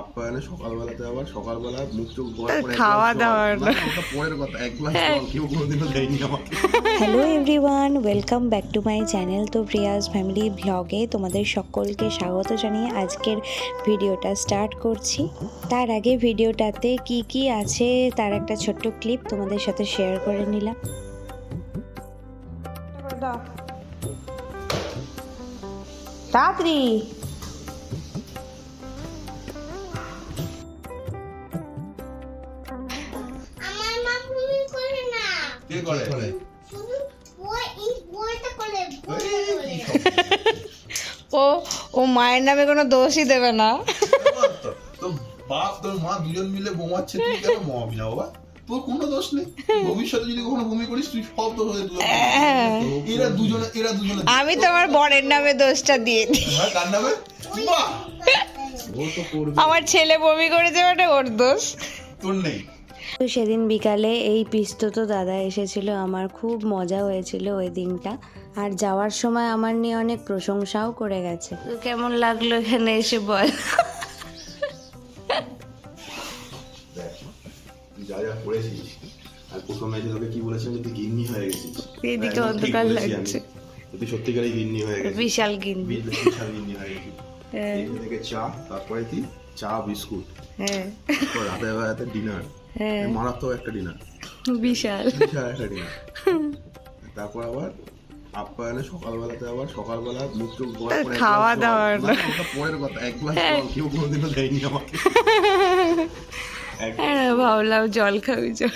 আপ্যায়নে সকালবেলাতে আবার সকালবেলা মুখ চোখ ধোয়ার পরে খাওয়া দাওয়ার পরের কথা এক গ্লাস জল কেউ কোনোদিনও দেয়নি আমাকে। Hello everyone welcome back to my channel তো প্রিয়াস ফ্যামিলি ব্লগে তোমাদের সকলকে স্বাগত জানিয়ে আজকের ভিডিওটা স্টার্ট করছি। তার আগে ভিডিওটাতে কি কি আছে তার একটা ছোট্ট ক্লিপ তোমাদের সাথে শেয়ার করে নিলাম। তাড়াতাড়ি। ও ও মায়ের নামে কোনো দোষই দেবে না। তো বাপ তোর মা দুজন মিলে বোমাচ্ছে তুই কেন না বাবা? তোর কোনো দোষ নেই। ভবিষ্যতে যদি কখনো ভূমি করিস তুই সব দোষ হয়ে তুই এরা দুজনে এরা দুজনে। আমি তোমার বরের নামে দোষটা দিয়ে দিই। হ্যাঁ কার নামে? আমার ছেলে বমি করেছে মানে ওর দোষ। তোর নেই। তো সেদিন বিকালে এই পিস্তত দাদা এসেছিল আমার খুব মজা হয়েছিল ওই দিনটা। আর যাওয়ার সময় আমার নিয়ে অনেক প্রশংসাও করে গেছে। কেমন লাগল এখানে এসে বল। দেখ, যা যা করেছিস আর প্রথমে এসে তোকে কি বলেছিলাম যে তুই গিন্নি হয়ে গেছিস। এদিকে অন্ধকার লাগছে। তুই সত্যিকারই গিন্নি হয়ে গেছিস বিশাল কিন বিশাল গিন্নি হয়ে গেছিস হ্যাঁ। চা তারপরে কি? চা বিস্কুট। হ্যাঁ। রাতে বেলাতে ডিনার। হ্যাঁ। মারাত্মক একটা ডিনার। বিশাল। বিশাল একটা ডিনার। তারপর আবার আপ্যায়নে সকালবেলাতে আবার সকালবেলা মুখ চোখ ধোয়ার পরে খাওয়া ওটা পরের কথা। এক গ্লাস জল কেউ কোনোদিনও দেয়নি আমাকে। হ্যাঁ ভাবলাম জল খাবি জল।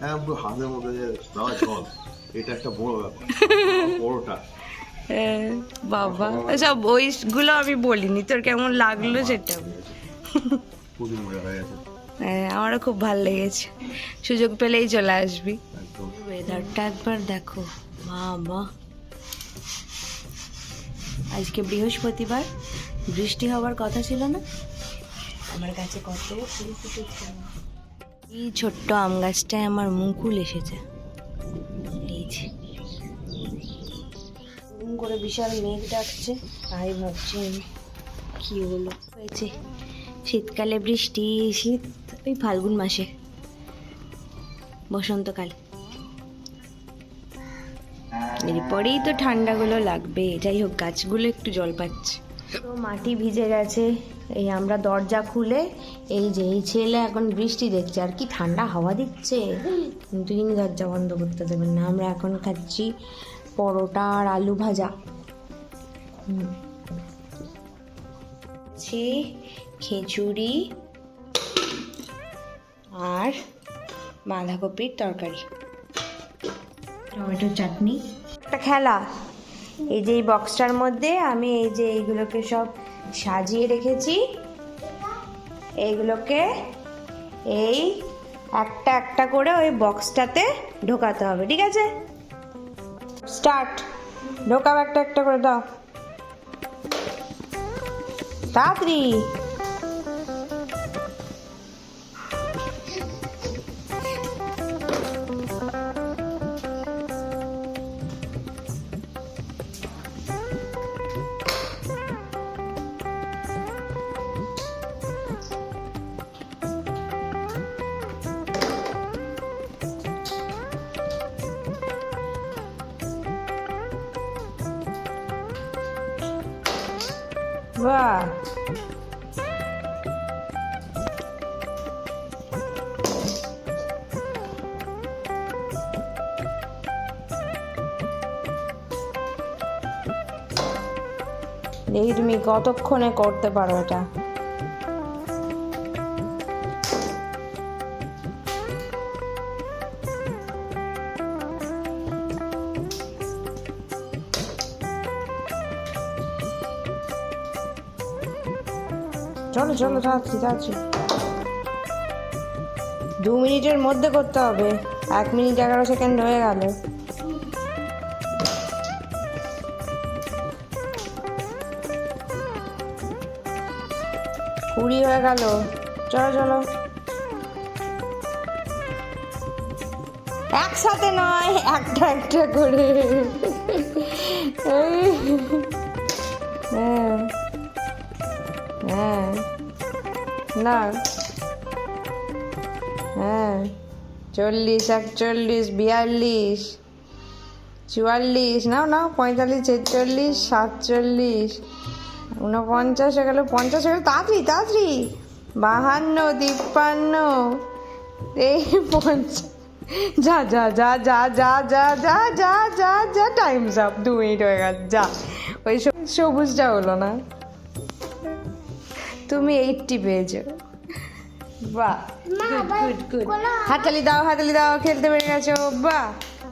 হ্যাঁ পুরো হাতের মধ্যে যে দেওয়া জল। এটা একটা বড় ব্যাপার। বড়টা। হ্যাঁ, বাবা। সব ওইগুলো আমি বলিনি। তোর কেমন লাগল সেটা? হয়ে গেছে। হ্যাঁ আমারও খুব ভালো লেগেছে। সুযোগ পেলেই চলে আসবি। ওয়েদারটা একবার দেখো। বাবা আজকে বৃহস্পতিবার বৃষ্টি হওয়ার কথা ছিল না? আমার কাছে কত ফুল ফুটেছে এই ছোট্ট আম গাছটায় আমার মুকুল এসেছে। এই যে। করে বিশাল মেঘ ডাকছে তাই ভাবছি আমি কি হলো। হয়েছে। শীতকালে বৃষ্টি শীত ওই ফাল্গুন মাসে। বসন্তকালে। এরপরেই তো ঠান্ডাগুলো লাগবে। যাই হোক, গাছগুলো একটু জল পাচ্ছে। তো মাটি ভিজে গেছে। এই আমরা দরজা খুলে এই যে এই ছেলে এখন বৃষ্টি দেখছে। আর কি ঠান্ডা হাওয়া দিচ্ছে। কিন্তু ইনি দরজা বন্ধ করতে দেবেন না। আমরা এখন খাচ্ছি পরোটা আর আলু ভাজা। খিচুড়ি আর বাঁধাকপির তরকারি। টমেটোর চাটনি। একটা খেলা। এই যে এই বক্সটার মধ্যে আমি এই যে এইগুলোকে সব সাজিয়ে রেখেছি। এইগুলোকে এই একটা একটা করে ওই বক্সটাতে ঢোকাতে হবে, ঠিক আছে? স্টার্ট ঢোকাও একটা একটা করে, দাও। তাড়াতাড়ি। বাহ দেখি তুমি কতক্ষণে করতে পারো এটা? চলো চলো, যাচ্ছি যাচ্ছি। দু মিনিটের মধ্যে করতে হবে। এক মিনিট এগারো সেকেন্ড হয়ে গেল। কুড়ি হয়ে গেল। চলো চলো। একসাথে নয়, একটা একটা করে। না হ্যাঁ চল্লিশ একচল্লিশ বিয়াল্লিশ চুয়াল্লিশ নাও নাও পঁয়তাল্লিশ ছেচল্লিশ সাতচল্লিশ ঊনপঞ্চাশ হয়ে গেল পঞ্চাশ হয়ে গেল তাড়াতাড়ি তাড়াতাড়ি বাহান্ন তিপ্পান্ন এই পঞ্চাশ যা যা যা যা যা যা যা যা যা যা টাইম আপ দু মিনিট হয়ে গেছে যা ওই সবুজটা হলো না তুমি এইটটি পেয়েছ। বাহ। মা আবার কোলা হাতালি দাও হাতালি দাও খেলতে পেরে গেছো। বাহ।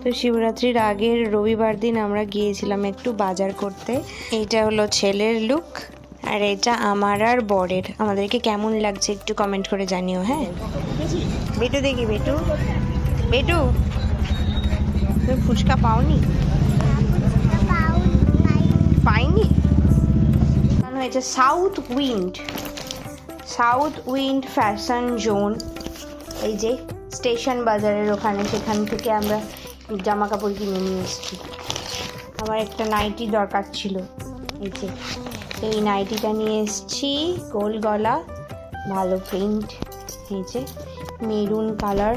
তো শিবরাত্রির আগের রবিবার দিন আমরা গিয়েছিলাম একটু বাজার করতে। এইটা হলো ছেলের লুক আর এটা আমার আর বরের। আমাদেরকে কেমন লাগছে একটু কমেন্ট করে জানিও হ্যাঁ? বেটু দেখি বেটু। বেটু তুমি ফুচকা পাওনি? পাইনি? কারণ হয়েছে south wind south wind fashion zone এই যে স্টেশন বাজারের ওখানে সেখান থেকে আমরা জামা কাপড় কিনে নিয়ে এসেছি। আমার একটা নাইটি দরকার ছিল এই যে। এই নাইটিটা নিয়ে এসেছি গোল গলা ভালো প্রিন্ট এই যে মেরুন কালার।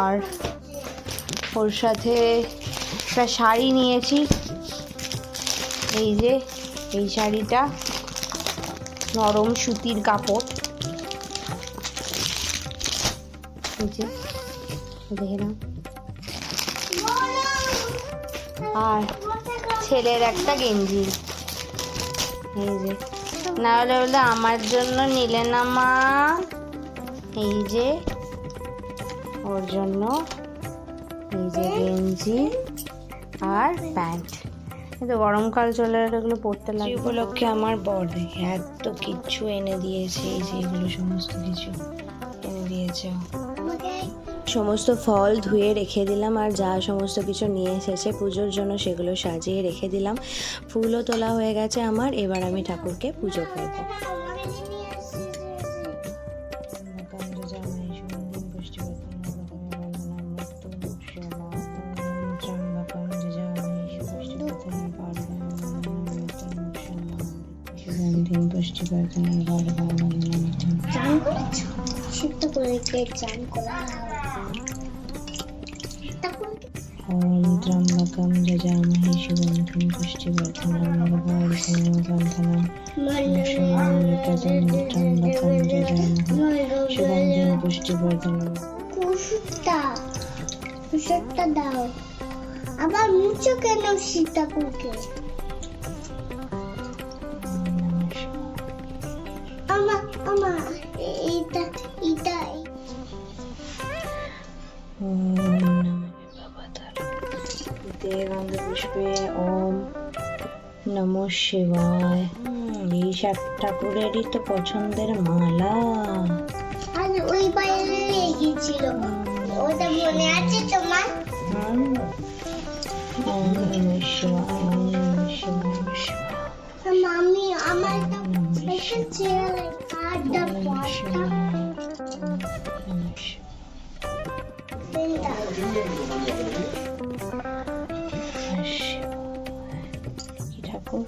আর ওর সাথে একটা শাড়ি নিয়েছি এই যে এই শাড়িটা। নরম সুতির কাপড়। দেখে আর ছেলের একটা গেঞ্জি। এই যে না হলে বলে আমার জন্য নিলে না মা। এই যে, ওর জন্য এই যে গেঞ্জি আর প্যান্ট। কিন্তু গরমকাল চলে এলে এগুলো পড়তে লাগে উপলক্ষে আমার বর দেখে এত কিছু এনে দিয়েছে এই যে এগুলো সমস্ত কিছু এনে দিয়েছে। সমস্ত ফল ধুয়ে রেখে দিলাম আর যা সমস্ত কিছু নিয়ে এসেছে পুজোর জন্য সেগুলো সাজিয়ে রেখে দিলাম। ফুলও তোলা হয়ে গেছে আমার এবার আমি ঠাকুরকে পুজো করব। বৃষ্টি বাড়িতে নিয়ে ভালো ভালো চান সিদ্ধ চান আবার মুছো কেন আমা আমা এটা এটা দেবান্ধ পুষ্পে ওম নমো শিবায় এই সাত ঠাকুরেরই তো পছন্দের মালা আর ওই বাইরে লেগেছিল ওটা মনে আছে তোমার মামি আমার finish it. Finish Finish. Finish. কি ঠাকুর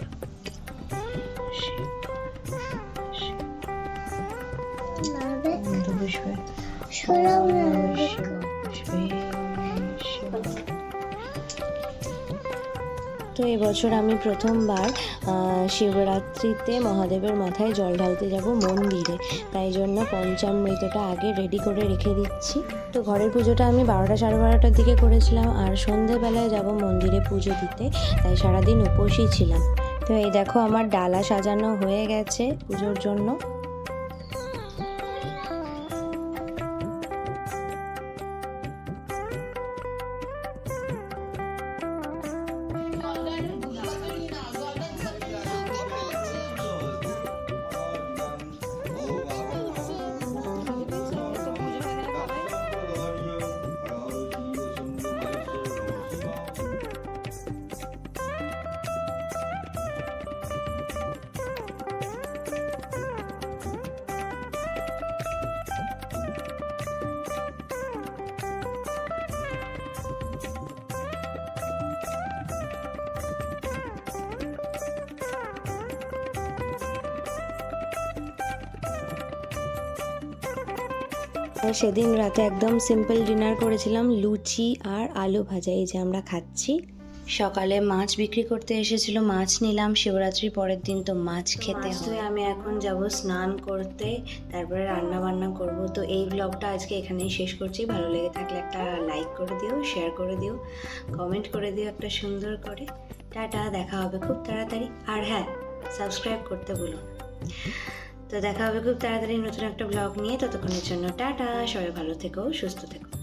সরাও না এবছর আমি প্রথমবার শিবরাত্রিতে মহাদেবের মাথায় জল ঢালতে যাব মন্দিরে। তাই জন্য পঞ্চামৃতটা আগে রেডি করে রেখে দিচ্ছি। তো ঘরের পুজোটা আমি বারোটা সাড়ে বারোটার দিকে করেছিলাম, আর সন্ধেবেলায় যাব মন্দিরে পুজো দিতে। তাই সারাদিন উপোসই ছিলাম। তো এই দেখো আমার ডালা সাজানো হয়ে গেছে পুজোর জন্য। সেদিন রাতে একদম সিম্পল ডিনার করেছিলাম লুচি আর আলু ভাজা এই যে আমরা খাচ্ছি। সকালে মাছ বিক্রি করতে এসেছিল মাছ নিলাম শিবরাত্রির পরের দিন তো মাছ খেতে হয়। আমি এখন যাব স্নান করতে তারপরে রান্না বান্না করব। তো এই ব্লগটা আজকে এখানেই শেষ করছি। ভালো লেগে থাকলে একটা লাইক করে দিও শেয়ার করে দিও কমেন্ট করে দিও একটা সুন্দর করে। টাটা দেখা হবে খুব তাড়াতাড়ি। আর হ্যাঁ সাবস্ক্রাইব করতে ভুলো না। তো দেখা হবে খুব তাড়াতাড়ি নতুন একটা ব্লগ নিয়ে। ততক্ষণের জন্য টাটা, সবাই ভালো থেকো, সুস্থ থেকো।